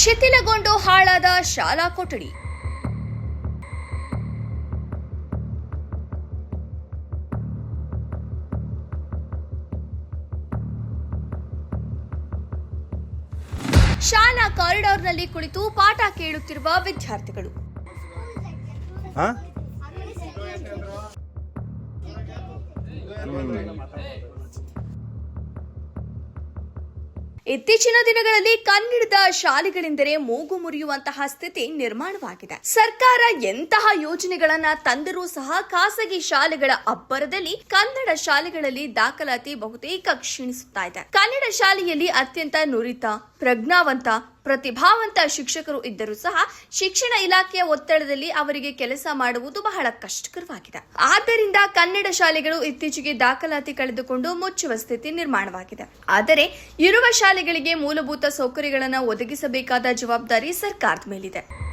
ಶಿಥಿಲಗೊಂಡು ಹಾಳಾದ ಶಾಲಾ ಕೊಠಡಿ. ಶಾಲಾ ಕಾರಿಡಾರ್ನಲ್ಲಿ ಕುಳಿತು ಪಾಠ ಕೇಳುತ್ತಿರುವ ವಿದ್ಯಾರ್ಥಿಗಳು. ಹಾ? ಇತ್ತೀಚಿನ ದಿನಗಳಲ್ಲಿ ಕನ್ನಡದ ಶಾಲೆಗಳೆಂದರೆ ಮೂಗು ಮುರಿಯುವಂತಹ ಸ್ಥಿತಿ ನಿರ್ಮಾಣವಾಗಿದೆ. ಸರ್ಕಾರ ಎಂತಹ ಯೋಜನೆಗಳನ್ನ ತಂದರೂ ಸಹ ಖಾಸಗಿ ಶಾಲೆಗಳ ಅಬ್ಬರದಲ್ಲಿ ಕನ್ನಡ ಶಾಲೆಗಳಲ್ಲಿ ದಾಖಲಾತಿ ಬಹುತೇಕ ಕ್ಷೀಣಿಸುತ್ತಾ ಇದೆ. ಕನ್ನಡ ಶಾಲೆಯಲ್ಲಿ ಅತ್ಯಂತ ನುರಿತ, ಪ್ರಜ್ಞಾವಂತ ಪ್ರತಿಭಾವಂತ ಶಿಕ್ಷಕರು ಇದ್ದರೂ ಸಹ ಶಿಕ್ಷಣ ಇಲಾಖೆಯ ಒತ್ತಡದಲ್ಲಿ ಅವರಿಗೆ ಕೆಲಸ ಮಾಡುವುದು ಬಹಳ ಕಷ್ಟಕರವಾಗಿದೆ. ಆದ್ದರಿಂದ ಕನ್ನಡ ಶಾಲೆಗಳು ಇತ್ತೀಚೆಗೆ ದಾಖಲಾತಿ ಕಳೆದುಕೊಂಡು ಮುಚ್ಚುವ ಸ್ಥಿತಿ ನಿರ್ಮಾಣವಾಗಿದೆ. ಆದರೆ ಇರುವ ಶಾಲೆಗಳಿಗೆ ಮೂಲಭೂತ ಸೌಕರ್ಯಗಳನ್ನು ಒದಗಿಸಬೇಕಾದ ಜವಾಬ್ದಾರಿ ಸರ್ಕಾರದ ಮೇಲಿದೆ.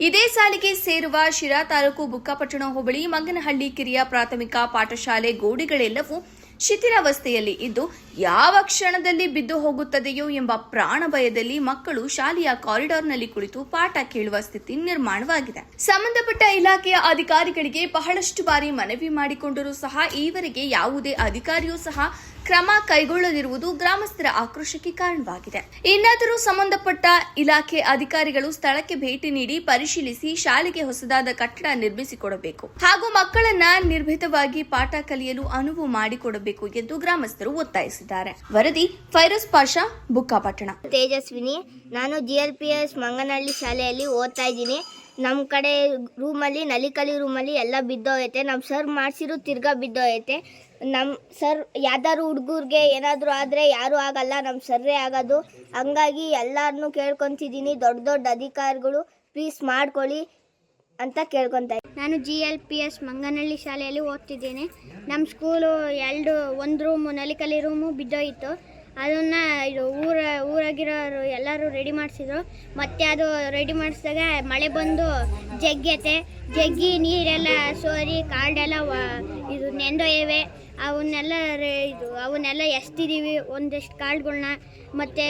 ಇದೇ ಸಾಲಿಗೆ ಸೇರುವ ಶಿರಾ ತಾಲೂಕು ಬುಕ್ಕಾಪಟ್ಟಣ ಹೋಬಳಿ ಮಂಗನಹಳ್ಳಿ ಕಿರಿಯ ಪ್ರಾಥಮಿಕ ಪಾಠಶಾಲೆ ಗೋಡೆಗಳೆಲ್ಲವೂ ಶಿಥಿಲಾವಸ್ಥೆಯಲ್ಲಿ ಇದ್ದು ಯಾವ ಕ್ಷಣದಲ್ಲಿ ಬಿದ್ದು ಹೋಗುತ್ತದೆಯೋ ಎಂಬ ಪ್ರಾಣ ಭಯದಲ್ಲಿ ಮಕ್ಕಳು ಶಾಲೆಯ ಕಾರಿಡಾರ್ನಲ್ಲಿ ಕುಳಿತು ಪಾಠ ಕೇಳುವ ಸ್ಥಿತಿ ನಿರ್ಮಾಣವಾಗಿದೆ. ಸಂಬಂಧಪಟ್ಟ ಇಲಾಖೆಯ ಅಧಿಕಾರಿಗಳಿಗೆ ಬಹಳಷ್ಟು ಬಾರಿ ಮನವಿ ಮಾಡಿಕೊಂಡರೂ ಸಹ ಈವರೆಗೆ ಯಾವುದೇ ಅಧಿಕಾರಿಯೂ ಸಹ ಕ್ರಮ ಕೈಗೊಳ್ಳದಿರುವುದು ಗ್ರಾಮಸ್ಥರ ಆಕ್ರೋಶಕ್ಕೆ ಕಾರಣವಾಗಿದೆ. ಇನ್ನಾದರೂ ಸಂಬಂಧಪಟ್ಟ ಇಲಾಖೆ ಅಧಿಕಾರಿಗಳು ಸ್ಥಳಕ್ಕೆ ಭೇಟಿ ನೀಡಿ ಪರಿಶೀಲಿಸಿ ಶಾಲೆಗೆ ಹೊಸದಾದ ಕಟ್ಟಡ ನಿರ್ಮಿಸಿಕೊಡಬೇಕು. ಹಾಗೂ ಮಕ್ಕಳನ್ನ ನಿರ್ಭೀತವಾಗಿ ಪಾಠ ಕಲಿಯಲು ಅನುವು ಮಾಡಿಕೊಡಬೇಕು ಎಂದು ಗ್ರಾಮಸ್ಥರು ಒತ್ತಾಯಿಸಿದ್ದಾರೆ. ವರದಿ ಫೈರೋಸ್ ಪಾಷಾ, ಬುಕ್ಕಾಪಟ್ಟಣ. ತೇಜಸ್ವಿನಿ, ನಾನು ಜಿಎಲ್ಪಿಎಸ್ ಮಂಗನಹಳ್ಳಿ ಶಾಲೆಯಲ್ಲಿ ಓದ್ತಾ ಇದ್ದೀನಿ. ನಮ್ಮ ಕಡೆ ರೂಮಲ್ಲಿ ನಲಿಕಲಿ ರೂಮಲ್ಲಿ ಎಲ್ಲ ಬಿದ್ದೋಗೈತೆ. ನಮ್ಮ ಸರ್ ಮಾಡಿಸಿರೋ ತಿರ್ಗಾ ಬಿದ್ದೋಗೈತೆ. ನಮ್ಮ ಸರ್ ಯಾವ್ದಾದ್ರು ಹುಡುಗರಿಗೆ ಏನಾದರೂ ಆದರೆ ಯಾರೂ ಆಗಲ್ಲ ನಮ್ಮ ಸರ್ರೇ ಆಗೋದು. ಹಂಗಾಗಿ ಎಲ್ಲರನ್ನೂ ಕೇಳ್ಕೊತಿದ್ದೀನಿ. ದೊಡ್ಡ ದೊಡ್ಡ ಅಧಿಕಾರಿಗಳು ಪ್ಲೀಸ್ ಮಾಡ್ಕೊಳ್ಳಿ ಅಂತ ಕೇಳ್ಕೊತಾ ನಾನು G L P S Manganahalli ಶಾಲೆಯಲ್ಲಿ ಓದ್ತಿದ್ದೇನೆ. ನಮ್ಮ ಸ್ಕೂಲು ಎರಡು ಒಂದು ರೂಮು ನಲಿಕಲಿ ರೂಮು ಬಿದ್ದೋಯಿತು ಅದನ್ನು ಇದು ಊರ, ಊರಾಗಿರೋರು ಎಲ್ಲರೂ ರೆಡಿ ಮಾಡಿಸಿದ್ರು. ಮತ್ತೆ ಅದು ರೆಡಿ ಮಾಡಿಸಿದಾಗ ಮಳೆ ಬಂದು ಜಗ್ಗೈತೆ. ಜಗ್ಗಿ ನೀರೆಲ್ಲ ಸೋರಿ, ಕಾಡೆಲ್ಲ ಇದು ನೆಂದೊಯ್ಯವೆ ಅವನ್ನೆಲ್ಲ ಇದು, ಅವನ್ನೆಲ್ಲ ಎಸ್ತಿದ್ದೀವಿ ಒಂದಷ್ಟು ಕಾಳುಗಳನ್ನ ಮತ್ತು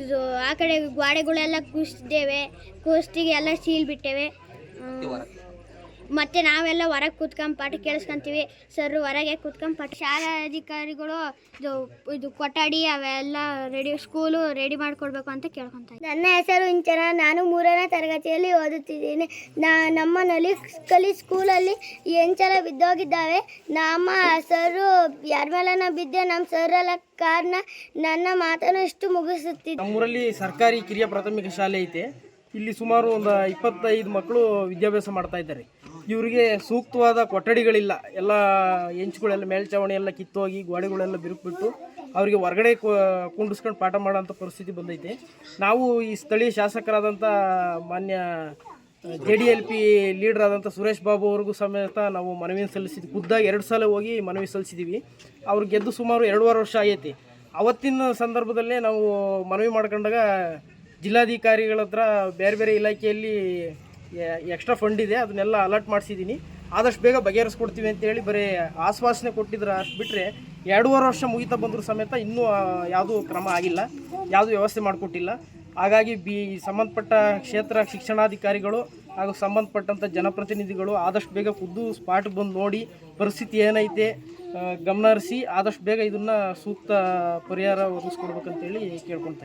ಇದು, ಆ ಕಡೆ ಗ್ವಾಡೆಗಳೆಲ್ಲ ಕೂಸಿದ್ದೇವೆ ಕೂಸ್ತಿಗೆ ಎಲ್ಲ ಸೀಲ್ ಬಿಟ್ಟೇವೆ. ಮತ್ತೆ ನಾವೆಲ್ಲ ಹೊರಗೆ ಕೂತ್ಕೊಂಡು ಪಾಠ ಕೇಳಿಸ್ಕೊಂತೀವಿ. ಸರ್ ಹೊರಗೆ ಕೂತ್ಕೊಂಡು ಪಾಠ. ಶಾಲಾ ಅಧಿಕಾರಿಗಳು ಇದು ಇದು ಕೊಠಡಿ ಅವೆಲ್ಲ ರೆಡಿ ಸ್ಕೂಲು ರೆಡಿ ಮಾಡಿಕೊಡ್ಬೇಕು ಅಂತ ಕೇಳ್ಕೊತಾರೆ ನನ್ನ ಹೆಸರು ಇಂಚನ. ನಾನು ಮೂರನೇ ತರಗತಿಯಲ್ಲಿ ಓದುತ್ತಿದ್ದೇನೆ. ನಾ ನಮ್ಮ ನಲಿ ಕಲಿ ಸ್ಕೂಲಲ್ಲಿ ಎಂಚಲ ಬಿದ್ದೋಗಿದ್ದಾವೆ. ನಮ್ಮ ಸರು ಯಾರ ಮೇಲನ ಬಿದ್ದೆ ನಮ್ಮ ಸರೆಲ್ಲ ಕಾರಣ ನನ್ನ ಮಾತನ್ನು ಇಷ್ಟು ಮುಗಿಸುತ್ತಿದ್ದೆ. ನಮ್ಮೂರಲ್ಲಿ ಸರ್ಕಾರಿ ಕಿರಿಯ ಪ್ರಾಥಮಿಕ ಶಾಲೆ ಐತೆ. ಇಲ್ಲಿ ಸುಮಾರು ಒಂದು ಇಪ್ಪತ್ತೈದು ಮಕ್ಕಳು ವಿದ್ಯಾಭ್ಯಾಸ ಮಾಡ್ತಾ ಇದ್ದಾರೆ. ಇವರಿಗೆ ಸೂಕ್ತವಾದ ಕೊಠಡಿಗಳಿಲ್ಲ. ಎಲ್ಲ ಹೆಂಚುಗಳೆಲ್ಲ ಮೇಲ್ಚಾವಣಿ ಎಲ್ಲ ಕಿತ್ತೋಗಿ ಗೋಡೆಗಳೆಲ್ಲ ಬಿರುಕ್ಬಿಟ್ಟು ಅವರಿಗೆ ಹೊರಗಡೆ ಕುಂಡಿಸ್ಕೊಂಡು ಪಾಠ ಮಾಡೋಂಥ ಪರಿಸ್ಥಿತಿ ಬಂದೈತೆ. ನಾವು ಈ ಸ್ಥಳೀಯ ಶಾಸಕರಾದಂಥ ಮಾನ್ಯ J D L P leader ಆದಂಥ ಸುರೇಶ್ ಬಾಬು ಅವ್ರಿಗೂ ಸಮೇತ ನಾವು ಮನವಿ ಸಲ್ಲಿಸಿದ್ವಿ. ಖುದ್ದಾಗಿ ಎರಡು ಸಲ ಹೋಗಿ ಮನವಿ ಸಲ್ಲಿಸಿದ್ದೀವಿ ಅವ್ರು ಗೆದ್ದು ಸುಮಾರು ಎರಡೂವರೆ ವರ್ಷ ಆಗೈತಿ ಅವತ್ತಿನ ಸಂದರ್ಭದಲ್ಲೇ ನಾವು ಮನವಿ ಮಾಡ್ಕೊಂಡಾಗ ಜಿಲ್ಲಾಧಿಕಾರಿಗಳ ಹತ್ರ ಬೇರೆ ಬೇರೆ ಇಲಾಖೆಯಲ್ಲಿ ಎಕ್ಸ್ಟ್ರಾ ಫಂಡ್ ಇದೆ, ಅದನ್ನೆಲ್ಲ ಅಲರ್ಟ್ ಮಾಡಿಸಿದ್ದೀನಿ. ಆದಷ್ಟು ಬೇಗ ಬಗೆಹರಿಸ್ಕೊಡ್ತೀವಿ ಅಂತೇಳಿ ಬರೀ ಆಶ್ವಾಸನೆ ಕೊಟ್ಟಿದ್ರೆ ಅಷ್ಟು ಬಿಟ್ಟರೆ ಎರಡೂವರೆ ವರ್ಷ ಮುಗಿತಾ ಬಂದರೂ ಸಮೇತ ಇನ್ನೂ ಯಾವುದೂ ಕ್ರಮ ಆಗಿಲ್ಲ, ಯಾವುದೂ ವ್ಯವಸ್ಥೆ ಮಾಡಿಕೊಟ್ಟಿಲ್ಲ. ಹಾಗಾಗಿ ಬಿ, ಸಂಬಂಧಪಟ್ಟ ಕ್ಷೇತ್ರ ಶಿಕ್ಷಣಾಧಿಕಾರಿಗಳು ಹಾಗೂ ಸಂಬಂಧಪಟ್ಟಂಥ ಜನಪ್ರತಿನಿಧಿಗಳು ಆದಷ್ಟು ಬೇಗ ಖುದ್ದು ಸ್ಪಾಟ್ ಬಂದು ನೋಡಿ, ಪರಿಸ್ಥಿತಿ ಏನೈತೆ ಗಮನ ಹರಿಸಿ ಆದಷ್ಟು ಬೇಗ ಇದನ್ನು ಸೂಕ್ತ ಪರಿಹಾರ ಒದಗಿಸ್ಕೊಡ್ಬೇಕಂತೇಳಿ ಕೇಳ್ಕೊತಾ